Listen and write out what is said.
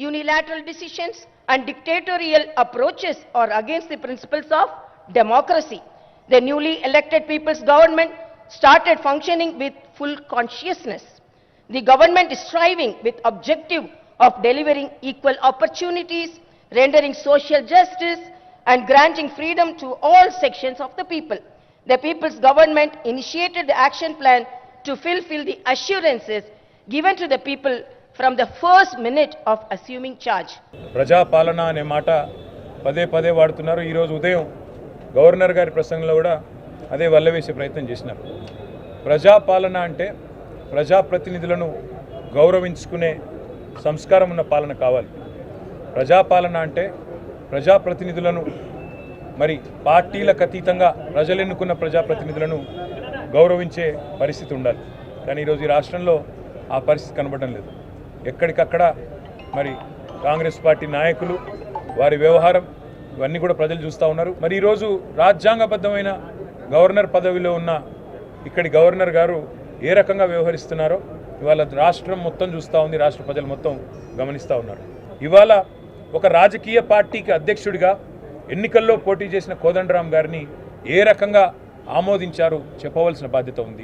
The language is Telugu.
Unilateral decisions and dictatorial approaches are against the principles of democracy. The newly elected people's government started functioning with full consciousness. The government is striving with objective of delivering equal opportunities, rendering social justice, and granting freedom to all sections of the people. The people's government initiated the action plan to fulfill the assurances given to the people from the first minute of assuming charge. ప్రజాపాలన అనే మాట పదే పదే వాడుతున్నారు. ఈరోజు ఉదయం గవర్నర్ గారి ప్రసంగంలో కూడా అదే వల్లవేసే ప్రయత్నం చేసినారు. ప్రజాపాలన అంటే ప్రజాప్రతినిధులను గౌరవించుకునే సంస్కారం ఉన్న పాలన కావాలి. ప్రజాపాలన అంటే ప్రజాప్రతినిధులను మరి పార్టీలకు అతీతంగా ప్రజలు ఎన్నుకున్న ప్రజాప్రతినిధులను గౌరవించే పరిస్థితి ఉండాలి. కానీ ఈరోజు ఈ రాష్ట్రంలో ఆ పరిస్థితి కనబడడం లేదు. ఎక్కడికక్కడ మరి కాంగ్రెస్ పార్టీ నాయకులు వారి వ్యవహారం ఇవన్నీ కూడా ప్రజలు చూస్తూ ఉన్నారు. మరి ఈరోజు రాజ్యాంగబద్ధమైన గవర్నర్ పదవిలో ఉన్న ఇక్కడి గవర్నర్ గారు ఏ రకంగా వ్యవహరిస్తున్నారో ఇవాళ రాష్ట్రం మొత్తం చూస్తూ ఉంది రాష్ట్ర ప్రజలు మొత్తం గమనిస్తూ ఉన్నారు. ఇవాళ ఒక రాజకీయ పార్టీకి అధ్యక్షుడిగా ఎన్నికల్లో పోటీ చేసిన కోదండరాం గారిని ఏ రకంగా ఆమోదించారు చెప్పవలసిన బాధ్యత ఉంది.